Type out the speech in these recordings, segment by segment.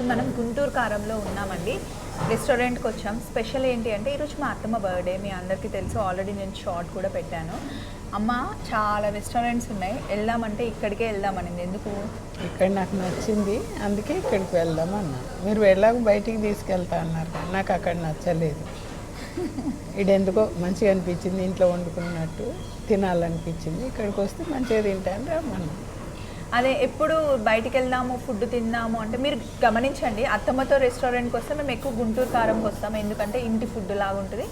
ఇప్పుడు మనం గుంటూరు కారంలో ఉన్నామండి. రెస్టారెంట్కి వచ్చాం. స్పెషల్ ఏంటి అంటే ఈరోజు మా అత్తమ్మ బర్త్డే. మీ అందరికీ తెలుసు ఆల్రెడీ నేను షార్ట్ కూడా పెట్టాను. అమ్మ చాలా రెస్టారెంట్స్ ఉన్నాయి. వెళ్దామంటే ఇక్కడికే వెళ్దామనింది ఎందుకు? ఇక్కడ నాకు నచ్చింది. అందుకే ఇక్కడికి వెళ్దాం అన్నా. మీరు వెళ్ళాక బయటికి తీసుకెళ్తా అన్నారు నాకు అక్కడ నచ్చలేదు. ఇడెందుకో మంచిగా అనిపించింది. ఇంట్లో వండుకున్నట్టు తినాలనిపించింది. ఇక్కడికి వస్తే మంచిగా తింటాను రమ్మన్నా. అదే ఎప్పుడు బయటికి వెళ్దాము ఫుడ్ తిందాము అంటే మీరు గమనించండి అత్తమ్మతో రెస్టారెంట్కి వస్తే మేము ఎక్కువ గుంటూరు కారంకి వస్తాం ఎందుకంటే ఇంటి ఫుడ్ లాగా ఉంటుంది.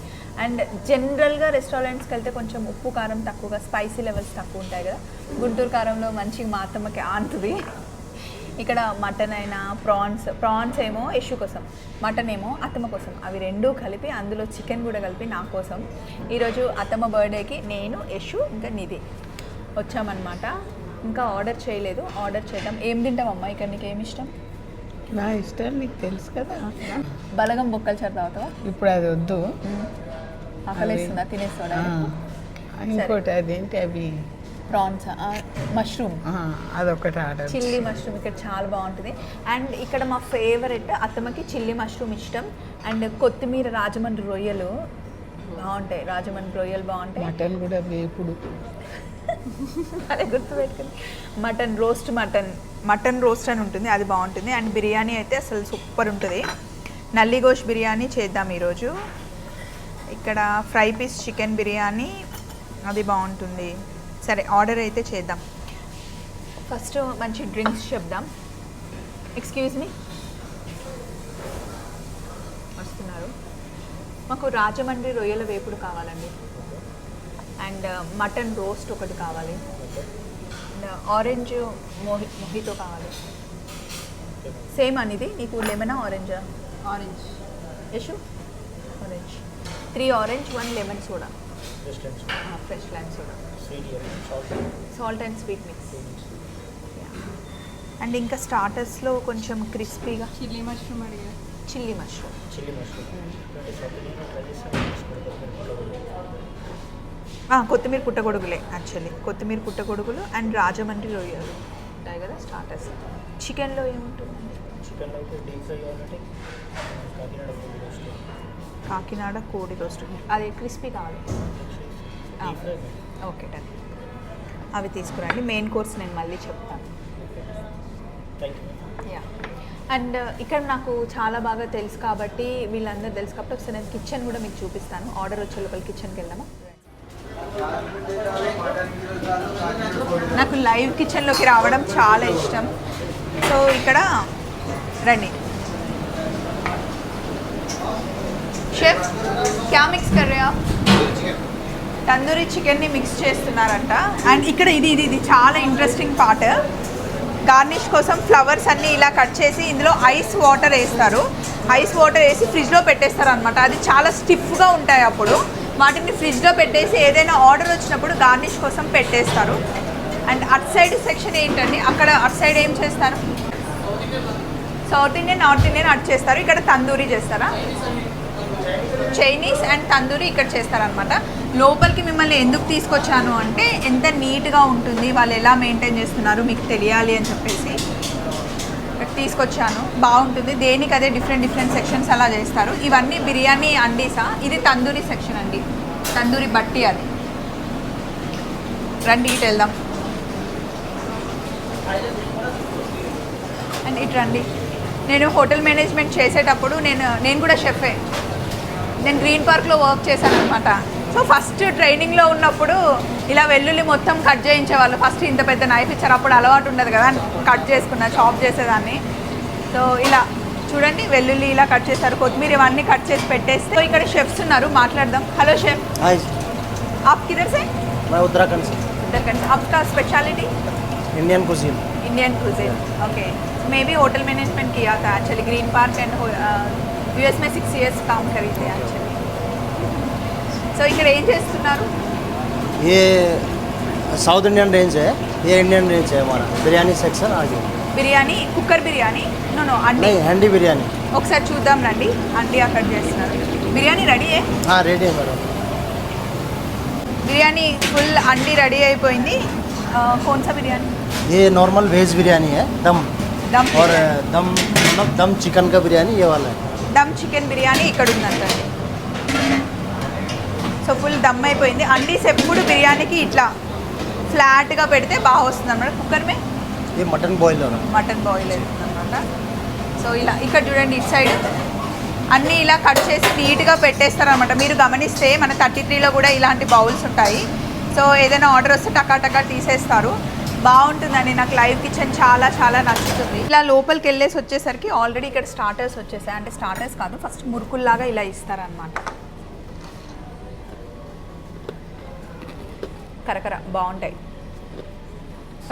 అండ్ జనరల్గా రెస్టారెంట్స్కి వెళ్తే కొంచెం ఉప్పు కారం తక్కువగా స్పైసీ లెవెల్స్ తక్కువ ఉంటాయి కదా. గుంటూరు కారంలో మంచిగా మా అత్తమ్మకి ఆంతుంది. ఇక్కడ మటన్ అయినా ప్రాన్స్ ప్రాన్స్ ఏమో యశు కోసం మటన్ ఏమో అత్తమ్మ కోసం. అవి రెండూ కలిపి అందులో చికెన్ కూడా కలిపి నా కోసం. ఈరోజు అత్తమ్మ బర్త్డేకి నేను యశు ఇంకా నిధి వచ్చామన్నమాట. ఇంకా ఆర్డర్ చేయలేదు. ఆర్డర్ చేద్దాం. ఏం తింటామమ్మా ఇక్కడ నీకు ఏమి ఇష్టం? నా ఇష్టం నీకు తెలుసు కదా. బలగం బొక్కలు చారు తాగుతావా ఇప్పుడు అది వద్దు. ఆకలిస్తుందా? తినేస్తాడా ఇంకోటి అదేంటి అవి ప్రాన్స్ మష్రూమ్. అదొకటి ఆర్డర్ చిల్లీ మష్రూమ్ ఇక్కడ చాలా బాగుంటుంది. అండ్ ఇక్కడ మా ఫేవరెట్ అత్తమ్మకి చిల్లీ మష్రూమ్ ఇష్టం. అండ్ కొత్తిమీర రాజమండ్రి రొయ్యలు బాగుంటాయి. రాజమండ్రి రొయ్యలు బాగుంటాయి. మటన్ కూడా వేపుడు. అదే గుర్తుపెట్టుకుని. Mutton roast mutton mutton roast అని ఉంటుంది అది బాగుంటుంది. అండ్ బిర్యానీ అయితే అసలు సూపర్ ఉంటుంది. నల్లిగోష్ బిర్యానీ చేద్దాం ఈరోజు. ఇక్కడ ఫ్రై పీస్ చికెన్ బిర్యానీ అది బాగుంటుంది. సరే ఆర్డర్ అయితే చేద్దాం. ఫస్ట్ మంచి డ్రింక్స్ చెప్దాం. ఎక్స్క్యూజ్ మీ వస్తున్నారు. మాకు రాజమండ్రి రొయ్యల వేపుడు కావాలండి. అండ్ మటన్ రోస్ట్ ఒకటి కావాలి. అండ్ ఆరెంజ్ మొహి మొహితో కావాలి. సేమ్ అనేది. నీకు లెమనా ఆరెంజా orange Yashu? Orange three orange one lemon soda fresh lime soda salt and sweet mix and ఇంకా స్టార్టర్స్లో కొంచెం క్రిస్పీగా చిల్లీ మష్రూమ్ అడిగా చిల్లీ మష్రూమ్ చిల్లీ మష్రూమ్ కొత్తిమీర పుట్టగొడుగులే యాక్చువల్లీ కొత్తిమీర పుట్టగొడుగులు అండ్ రాజమండ్రి రొయ్యలు. ఉంటాయి కదా స్టార్టర్స్ చికెన్లో ఏముంటుందండి చికెన్ అయితే డీప్ ఫ్రై కావాలంటే కాకినాడ ఫుడ్ రోస్ట్ కాకినాడ కోడి రోస్ట్ అది క్రిస్పీ కావాలి ఓకే డన్ అవి తీసుకురండి. మెయిన్ కోర్స్ నేను మళ్ళీ చెప్తాను. యూ యా అండ్ ఇక్కడ నాకు చాలా బాగా తెలుసు కాబట్టి వీళ్ళందరూ తెలుసు కాబట్టి ఒకసారి నేను కిచెన్ కూడా మీకు చూపిస్తాను. ఆర్డర్ వచ్చే లోపల కిచెన్కి వెళ్దామా? నాకు లైవ్ కిచెన్లోకి రావడం చాలా ఇష్టం. సో ఇక్కడ రండి. షెఫ్ క్యా మిక్స్ కర్ తందూరి చికెన్ని మిక్స్ చేస్తున్నారంట. అండ్ ఇక్కడ ఇది ఇది ఇది చాలా ఇంట్రెస్టింగ్ పార్ట్ గార్నిష్ కోసం ఫ్లవర్స్ అన్నీ ఇలా కట్ చేసి ఇందులో ఐస్ వాటర్ వేస్తారు. ఐస్ వాటర్ వేసి ఫ్రిడ్జ్లో పెట్టేస్తారు అనమాట అది చాలా స్టిఫ్గా ఉంటాయి అప్పుడు. వాటిని ఫ్రిడ్జ్లో పెట్టేసి ఏదైనా ఆర్డర్ వచ్చినప్పుడు గార్నిష్ కోసం పెట్టేస్తారు. అండ్ అట్ సైడ్ సెక్షన్ ఏంటండి? అక్కడ అట్ సైడ్ ఏం చేస్తారు? South Indian north Indian at చేస్తారు. ఇక్కడ తందూరి చేస్తారా? చైనీస్ అండ్ తందూరి ఇక్కడ చేస్తారనమాట లోపలికి మిమ్మల్ని ఎందుకు తీసుకొచ్చాను అంటే ఎంత నీట్గా ఉంటుంది వాళ్ళు ఎలా మెయింటైన్ చేస్తున్నారు మీకు తెలియాలి అని చెప్పేసి. తీసుకొచ్చాను. బాగుంటుంది. దేనికి అదే డిఫరెంట్ డిఫరెంట్ సెక్షన్స్ అలా చేస్తారు. ఇవన్నీ బిర్యానీ అండీసా? ఇది తందూరి సెక్షన్ అండి. తందూరి బట్టి అది. రండి ఇటు వెళ్దాం. అండ్ ఇటు రండి. నేను హోటల్ మేనేజ్మెంట్ చేసేటప్పుడు నేను నేను కూడా షెఫే నేను గ్రీన్ పార్క్లో వర్క్ చేశాను అనమాట సో ఫస్ట్ ట్రైనింగ్లో ఉన్నప్పుడు ఇలా వెల్లుల్లి మొత్తం కట్ చేయించేవాళ్ళు. ఫస్ట్ ఇంత పెద్ద నైఫ్ ఇచ్చారు. అప్పుడు అలవాటు ఉండదు కదా. కట్ చేసుకున్నా చాప్ చేసేదాన్ని. సో ఇలా చూడండి వెల్లుల్లి ఇలా కట్ చేస్తారు కొత్తిమీర ఇవన్నీ కట్ చేసి పెట్టేస్తే సో ఇక్కడ షెఫ్స్ ఉన్నారు మాట్లాడదాం హలో షెఫ్ हाय आप किधर से मैं उत्तराखंड से उत्तराखंड से आपका speciality Indian cuisine Indian cuisine okay मैं भी होटल मैनेजमेंट किया था actually Green Park and US में సిక్స్ ఇయర్స్ काम करी थी యాక్చువల్లీ సో ఇక్కడ ఏం చేస్తున్నారు ये साउथ इंडियन रेंज है ये इंडियन रेंज है हमारा बिरयानी सेक्शन आगे బిర్యానీ కుక్కర్ బిర్యానీ. నో అండి. హండి బిర్యానీ. ఒకసారి చూద్దాం రండి. అండి అక్కడ చేస్తున్నారు. Biryani ready ready madam. Biryani full అండి రెడీ అయిపోయింది. కోన్సా బిర్యానీ. ఏ normal veg biryani biryani dum. Dum or dum dum dum dum chicken का దమ్ చికెన్ బిర్యానీ ఇక్కడ ఉందంటండి సో ఫుల్ దమ్ అయిపోయింది. అండి ఎప్పుడు బిర్యానీకి ఇట్లా ఫ్లాట్గా పెడితే బాగా వస్తుంది అన్నమాట. కుక్కర్ ఇది మటన్ బాయిల్ మటన్ బాయిల్ అనమాట సో ఇలా ఇక్కడ చూడండి ఇట్ సైడ్. అన్నీ ఇలా కట్ చేసి నీట్గా పెట్టేస్తారనమాట మీరు గమనిస్తే మన థర్టీ త్రీలో కూడా ఇలాంటి బౌల్స్ ఉంటాయి. సో ఏదైనా ఆర్డర్ వస్తే టకాటకా తీసేస్తారు. బాగుంటుందండి. నాకు లైవ్ కిచెన్ చాలా చాలా నచ్చుతుంది. ఇలా లోపలికి వెళ్ళేసి వచ్చేసరికి ఆల్రెడీ ఇక్కడ స్టార్టర్స్ వచ్చేసాయి. అంటే స్టార్టర్స్ కాదు ఫస్ట్ మురుకుల్లాగా ఇలా ఇస్తారనమాట కరకర బాగుంటాయి.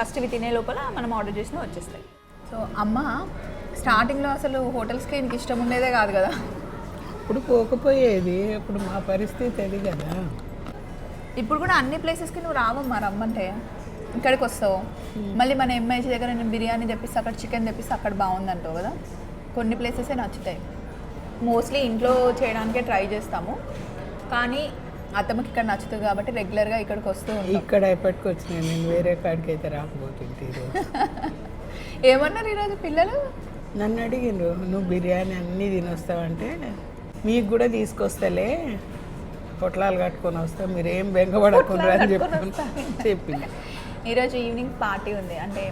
ఫస్ట్ ఇవి తినే లోపల మనం ఆర్డర్ చేసినా వచ్చేస్తాయి. సో అమ్మ స్టార్టింగ్లో అసలు హోటల్స్కి ఇంక ఇష్టం ఉండేదే కాదు కదా. ఇప్పుడు పోకపోయేది ఇప్పుడు మా పరిస్థితి అది కదా. ఇప్పుడు కూడా అన్ని ప్లేసెస్కి నువ్వు రావమ్మా రమ్మంటే. ఇక్కడికి వస్తావు. మళ్ళీ మన ఎంఐజీ దగ్గర నేను బిర్యానీ తెప్పిస్తే అక్కడ చికెన్ తెప్పిస్తే అక్కడ బాగుందంటావు కదా. కొన్ని ప్లేసెసే నచ్చుతాయి. మోస్ట్లీ ఇంట్లో చేయడానికే ట్రై చేస్తాము. కానీ అత్తమ్మకి ఇక్కడ నచ్చుతుంది కాబట్టి రెగ్యులర్గా ఇక్కడికి వస్తూ ఉంటాం. ఇక్కడ ఎప్పటికి వచ్చినాయి? నేను వేరే కాడికి అయితే రాకపోతుంటే ఈరోజు ఏమన్నారు ఈరోజు పిల్లలు? నన్ను అడిగిండ్రు నువ్వు బిర్యానీ అన్నీ తినొస్తావంటే మీకు కూడా తీసుకొస్తలే. పొట్లాలు కట్టుకొని వస్తాం మీరు ఏం బెంగపడకుండా అని చెప్పి. చెప్పింది ఈరోజు ఈవినింగ్ పార్టీ ఉంది. అంటే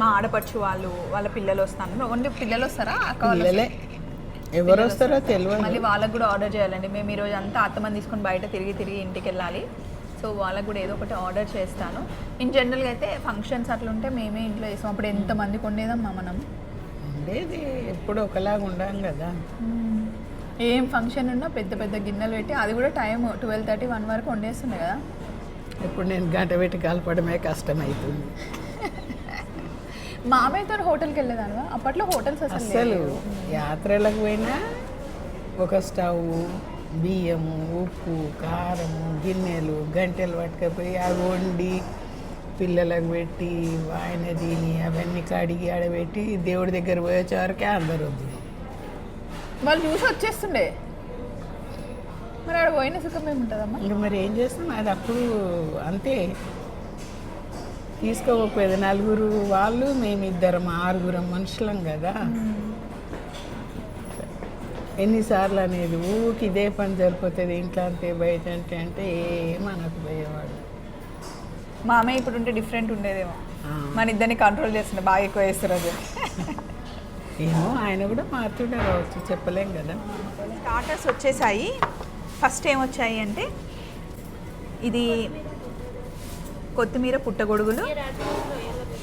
మా ఆడపడుచు వాళ్ళు వాళ్ళ పిల్లలు వస్తాను. ఓన్లీ పిల్లలు వస్తారా? పిల్లలే. ఎవరు వస్తారో తెలియదు మళ్ళీ వాళ్ళకు కూడా ఆర్డర్ చేయాలండి. మేము ఈరోజు అంతా అత్తమంది తీసుకొని బయట తిరిగి తిరిగి ఇంటికి వెళ్ళాలి సో వాళ్ళకు కూడా ఏదో ఒకటి ఆర్డర్ చేస్తాను. ఇన్ జనరల్గా అయితే ఫంక్షన్స్ అట్లా ఉంటే మేమే ఇంట్లో చేస్తాం. అప్పుడు ఎంతమందికి ఉండేదమ్మా మనం? ఉండేది ఎప్పుడు ఒకలాగా ఉండాం కదా. ఏం ఫంక్షన్ ఉన్నా పెద్ద పెద్ద గిన్నెలు పెట్టి అది కూడా టైం ట్వెల్వ్ థర్టీ వన్ వరకు వండేస్తున్నాయి కదా. ఇప్పుడు నేను గంట పెట్టి కలపడమే కష్టమవుతుంది మామయ్యతో హోటల్కి వెళ్ళేదానివా? అప్పట్లో హోటల్స్ అసలు. యాత్రలకు పోయినా ఒక స్టవ్ బియ్యము ఉప్పు కారము గిన్నెలు గంటెలు పట్టుకపోయి అవి వండి పిల్లలకు పెట్టి ఆయన తిని అవన్నీ కడిగి ఆడబెట్టి దేవుడి దగ్గర పోయేచేవరకే అందరు వద్దు. వాళ్ళు చూసి వచ్చేస్తుండే. మరి ఆడ పోయిన సుఖం ఏముంటుందమ్మా? ఇంకా మరి ఏం చేస్తాం? అది అప్పుడు అంతే. తీసుకోకపోయేది నలుగురు వాళ్ళు మేమిద్దరం ఆరుగురం మనుషులం కదా. ఎన్నిసార్లు అనేది ఊకి ఇదే పని సరిపోతుంది ఇంట్లో అంతే బయట అంటే అంటే ఏమనకు పోయేవాడు మామయ్య ఇప్పుడు ఉంటే డిఫరెంట్ ఉండేదేమో. మన ఇద్దరిని కంట్రోల్ చేస్తుండే బాగా ఎక్కువ వేస్తారు అది. ఏమో ఆయన కూడా మారుతుండే రావచ్చు చెప్పలేం కదా. స్టార్టర్స్ వచ్చేసాయి. ఫస్ట్ ఏమొచ్చాయి అంటే ఇది కొత్తిమీర పుట్టగొడుగులు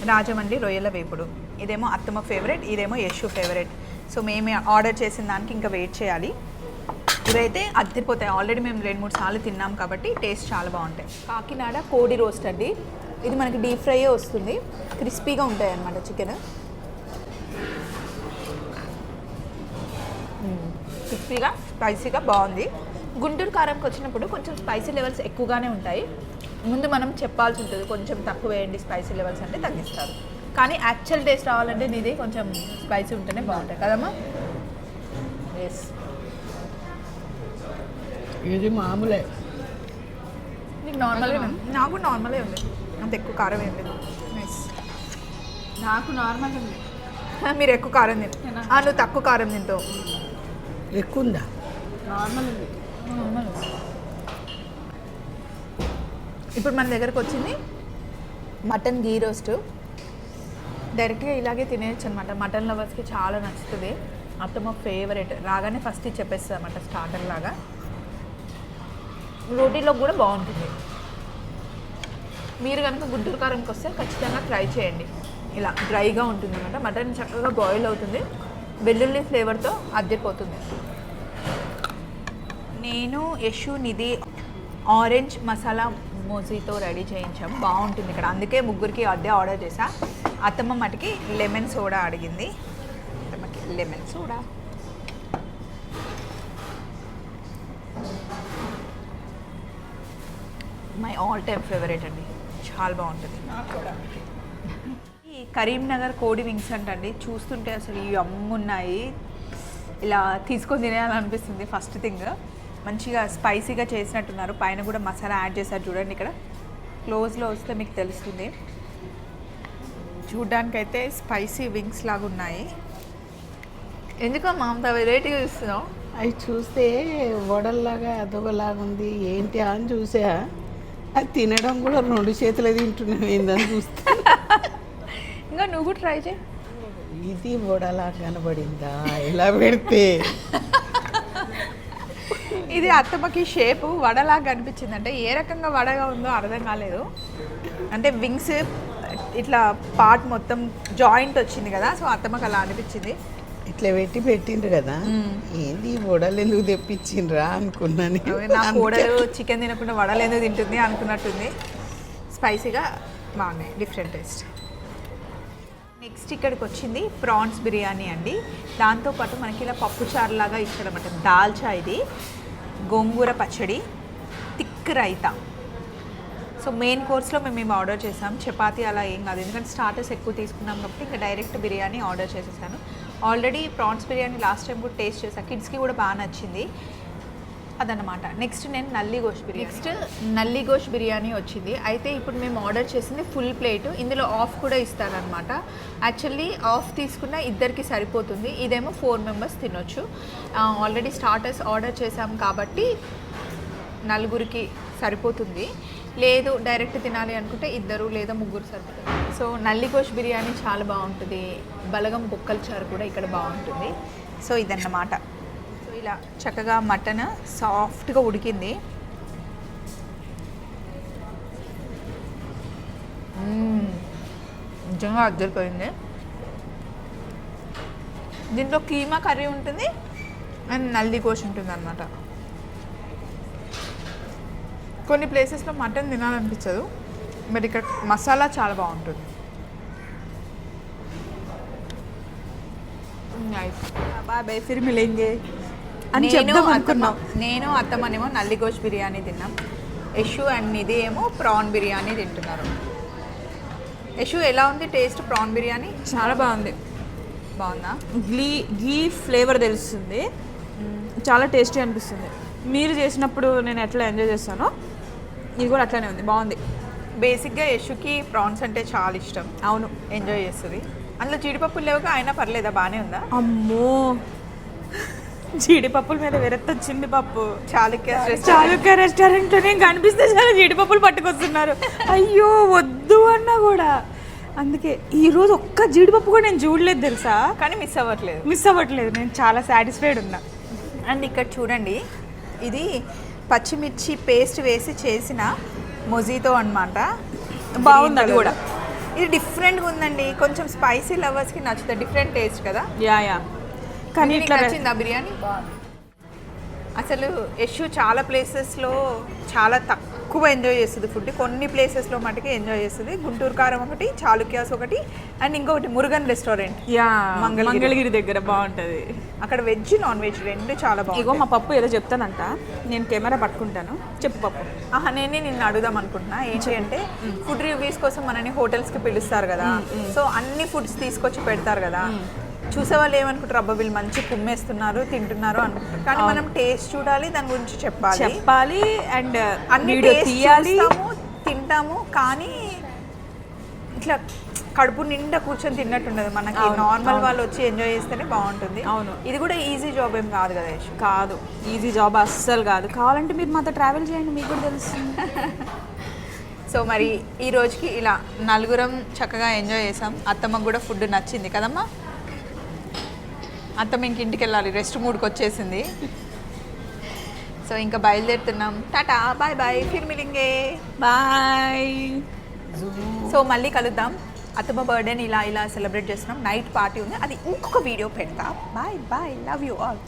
రాజమండ్రి రొయ్యల వేపుడు. ఇదేమో అత్తమ్మ ఫేవరెట్ ఇదేమో యశు ఫేవరెట్ సో మేము ఆర్డర్ చేసిన దానికి ఇంకా వెయిట్ చేయాలి. ఇవైతే అద్దరిపోతాయి. ఆల్రెడీ మేము రెండు మూడు సార్లు తిన్నాం కాబట్టి టేస్ట్ చాలా బాగుంటాయి. కాకినాడ కోడి రోస్ట్ అండి. ఇది మనకి డీప్ ఫ్రై వస్తుంది. క్రిస్పీగా ఉంటాయి అన్నమాట చికెన్ క్రిస్పీగా స్పైసీగా బాగుంది. గుంటూరు కారంకి వచ్చినప్పుడు కొంచెం స్పైసీ లెవెల్స్ ఎక్కువగానే ఉంటాయి. ముందు మనం చెప్పాల్సి ఉంటుంది కొంచెం తక్కువ వేయండి స్పైసీ లెవెల్స్ అంటే తగ్గిస్తారు. కానీ యాక్చువల్ టేస్ట్ రావాలంటే నీది కొంచెం స్పైసీ ఉంటేనే బాగుంటాయి కదమ్మా? ఎస్ ఇది మామూలే. నీకు నార్మల్గా నాకు నార్మలే ఉంది. అంత ఎక్కువ కారం ఏం లేదు. నైస్ నాకు నార్మల్ ఉంది. మీరు ఎక్కువ కారం తింటు ఆ, నువ్వు తక్కువ కారం తింటావు. ఎక్కువ ఉందా? నార్మల్ ఉంది. నార్మల్ ఇప్పుడు మన దగ్గరకు వచ్చింది మటన్ గీ రోస్ట్. డైరెక్ట్గా ఇలాగే తినేయచ్చు అనమాట మటన్ లవర్స్కి చాలా నచ్చుతుంది. అత్తమ్మ ఫేవరెట్. రాగానే ఫస్ట్ చెప్పేస్తుంది అనమాట స్టార్టర్ లాగా. రోటీలో కూడా బాగుంటుంది. మీరు కనుక గుంటూరు కారంకి వస్తే ఖచ్చితంగా ట్రై చేయండి. ఇలా డ్రైగా ఉంటుంది అనమాట మటన్ చక్కగా బాయిల్ అవుతుంది. వెల్లుల్లి ఫ్లేవర్తో అద్దెపోతుంది. నేను యశు నిధి ఆరెంజ్ మసాలా మోజీతో రెడీ చేయించాం. బాగుంటుంది ఇక్కడ. అందుకే ముగ్గురికి అద్దె ఆర్డర్ చేసా అత్తమ్మ మటుకి లెమన్ సోడా అడిగింది. అత్తమ్మకి lemon soda. My all time favourite అండి. చాలా బాగుంటుంది. ఈ కరీంనగర్ కోడి వింగ్స్ అంటండి. చూస్తుంటే అసలు ఈ అమ్మున్నాయి. ఇలా తీసుకొని తినేయాలనిపిస్తుంది ఫస్ట్ థింగ్. మంచిగా స్పైసీగా చేసినట్టున్నారు. పైన కూడా మసాలా యాడ్ చేశారు చూడండి ఇక్కడ. క్లోజ్లో వస్తే మీకు తెలుస్తుంది. చూడ్డానికైతే స్పైసీ వింగ్స్ లాగా ఉన్నాయి. ఎందుకో మా అంత వెరైటీగా చూస్తున్నావు? అవి చూస్తే వడల్లాగా అదొకలాగా ఉంది. ఏంటి అని చూసా. అది తినడం కూడా రెండు చేతులు తింటున్నాం. ఏందని చూస్తే. ఇంకా నువ్వు కూడా ట్రై చేయి. ఇది వడలా కనబడిందా? ఇలా పెడితే? ఇది అత్తమ్మకి షేప్ వడలాగా కనిపించింది అంటే ఏ రకంగా వడగా ఉందో అర్థం కాలేదు. అంటే వింగ్స్ ఇట్లా పార్ట్ మొత్తం జాయింట్ వచ్చింది కదా సో అత్తమ్మకి అలా అనిపించింది. ఇట్లా పెట్టి పెట్టిండ్రు కదా. ఏంది వడలు ఎందుకు తెప్పించిండ్రా అనుకున్నాను నా కోడలు చికెన్ తినకుండా వడలు ఎందుకు తింటుంది అనుకున్నట్టుంది. స్పైసీగా బాగున్నాయి డిఫరెంట్ టేస్ట్. నెక్స్ట్ ఇక్కడికి వచ్చింది ప్రాన్స్ బిర్యానీ అండి. దాంతోపాటు మనకి ఇలా పప్పు చారు లాగా ఇచ్చాడనమాట దాల్చా ఇది. గోంగూర పచ్చడి తిక్ రైతా. సో మెయిన్ కోర్స్లో మేము మేము ఆర్డర్ చేసాం. చపాతీ అలా ఏం కాదు. ఎందుకంటే స్టార్టర్స్ ఎక్కువ తీసుకున్నాం కాబట్టి ఇంకా డైరెక్ట్ బిర్యానీ ఆర్డర్ చేసేసాను. Already prawns biryani last time కూడా టేస్ట్ చేశాను కిడ్స్కి కూడా బాగా నచ్చింది. అదనమాట నెక్స్ట్ నేను నల్లి గోష్ బిర్యానీ. నెక్స్ట్ నల్లి గోష్ బిర్యానీ వచ్చింది. అయితే ఇప్పుడు మేము ఆర్డర్ చేసింది ఫుల్ ప్లేట్ ఇందులో ఆఫ్ కూడా ఇస్తారనమాట యాక్చువల్లీ ఆఫ్ తీసుకున్న ఇద్దరికి సరిపోతుంది. ఇదేమో ఫోర్ మెంబర్స్ తినొచ్చు. ఆల్రెడీ స్టార్టర్స్ ఆర్డర్ చేసాం కాబట్టి నలుగురికి సరిపోతుంది. లేదు డైరెక్ట్ తినాలి అనుకుంటే ఇద్దరు లేదా ముగ్గురు సరిపోతుంది. సో నల్లికోష్ బిర్యానీ చాలా బాగుంటుంది. బలగం బొక్కల చారు కూడా ఇక్కడ బాగుంటుంది. సో ఇదన్నమాట. ఇలా చక్కగా మటన్ సాఫ్ట్గా ఉడికింది. నిజంగా అద్దరిపోయింది. దీంట్లో కీమా కర్రీ ఉంటుంది అండ్ నల్ది కోష్ ఉంటుంది అనమాట కొన్ని ప్లేసెస్లో మటన్ తినాలనిపించదు. బట్ ఇక్కడ మసాలా చాలా బాగుంటుంది. బాయ్ బాయ్ ఫిర్ మిలేంగే అని నేను చెప్దాం అనుకున్నాం. నేను అత్తమ్మనేమో నల్లిగోష్ బిర్యానీ తిన్నాం. యశు అండ్ ఇది ఏమో ప్రాన్ బిర్యానీ తింటున్నారు. యశు ఎలా ఉంది టేస్ట్ ప్రాన్ బిర్యానీ? చాలా బాగుంది. బాగుందా? గీ గీ ఫ్లేవర్ తెలుస్తుంది. చాలా టేస్టీ అనిపిస్తుంది. మీరు చేసినప్పుడు నేను ఎట్లా ఎంజాయ్ చేస్తానో ఇది కూడా అట్లానే ఉంది. బాగుంది. బేసిక్గా యశుకి ప్రాన్స్ అంటే చాలా ఇష్టం. అవును. ఎంజాయ్ చేస్తుంది. అందులో జీడిపప్పులు లేవుగా అయినా పర్లేదా? బాగానే ఉందా? అమ్మో! జీడిపప్పుల మీద వెరత్తి వచ్చింది పప్పు. చాళుక్య రెస్టారెంట్. చాలుక రెస్టారెంట్లో నేను కనిపిస్తే చాలా జీడిపప్పులు పట్టుకొస్తున్నారు. అయ్యో వద్దు అన్నా కూడా. అందుకే ఈ రోజు ఒక్క జీడిపప్పు కూడా నేను చూడలేదు తెలుసా? కానీ మిస్ అవ్వట్లేదు. మిస్ అవ్వట్లేదు. నేను చాలా సాటిస్ఫైడ్ ఉన్నా. అండ్ ఇక్కడ చూడండి ఇది పచ్చిమిర్చి పేస్ట్ వేసి చేసిన మొజీతో అన్నమాట. బాగుంది అది కూడా. ఇది డిఫరెంట్గా ఉందండి. కొంచెం స్పైసీ లవర్స్కి నచ్చుతుంది. డిఫరెంట్ టేస్ట్ కదా. Yeah yeah. కానీ ఇట్లా నచ్చిందా బిర్యానీ? అసలు యశు చాలా ప్లేసెస్లో చాలా తక్కువ ఎంజాయ్ చేస్తుంది ఫుడ్ కొన్ని ప్లేసెస్లో మటుకే ఎంజాయ్ చేస్తుంది. గుంటూరు కారం ఒకటి చాళుక్యాస్ ఒకటి అండ్ ఇంకొకటి మురుగన్ రెస్టారెంట్ యా మంగళగిరి. దగ్గర బాగుంటది. అక్కడ వెజ్ నాన్ వెజ్ రెండు చాలా ఇగో బాగుంది మా పప్పు ఏదో చెప్తానంట? నేను కెమెరా పట్టుకుంటాను. చెప్పు పప్పు. ఆహా నేనే నిన్ను అడుగుదాం అనుకుంటున్నా. ఏంటి అంటే ఫుడ్ రివ్యూస్ కోసం మనని హోటల్స్కి పిలుస్తారు కదా. సో అన్ని ఫుడ్స్ తీసుకొచ్చి పెడతారు కదా. చూసే వాళ్ళు ఏమనుకుంటారు? అబ్బా వీళ్ళు మంచి కుమ్మేస్తున్నారు తింటున్నారు అనుకుంటారు. కానీ మనం టేస్ట్ చూడాలి దాని గురించి చెప్పాలి. చెప్పాలి అండ్ అన్ని తీయాలి. తింటాము కానీ ఇట్లా కడుపు నిండా కూర్చొని తిన్నట్టుండదు మనకి. నార్మల్. వాళ్ళు వచ్చి ఎంజాయ్ చేస్తేనే బాగుంటుంది. అవును. ఇది కూడా ఈజీ జాబ్ ఏం కాదు కదా కాదు. ఈజీ జాబ్ అస్సలు కాదు. కావాలంటే మీరు మాతో ట్రావెల్ చేయండి మీకు కూడా తెలుస్తుంది. సో మరి ఈ రోజుకి ఇలా నలుగురం చక్కగా ఎంజాయ్ చేసాం. అత్తమ్మకు కూడా ఫుడ్ నచ్చింది కదమ్మా? అత్తమ్మ ఇంక ఇంటికి వెళ్ళాలి రెస్ట్ మూడ్కి వచ్చేసింది. సో ఇంకా బయలుదేరుతున్నాం. టాటా బాయ్ బాయ్ ఫిర్మిలింగే. బాయ్. సో మళ్ళీ కలుద్దాం. అత్తమ్మ బర్త్డేని ఇలా ఇలా సెలబ్రేట్ చేస్తున్నాం. నైట్ పార్టీ ఉంది. అది ఇంకొక వీడియో పెడతా. Bye bye love you all.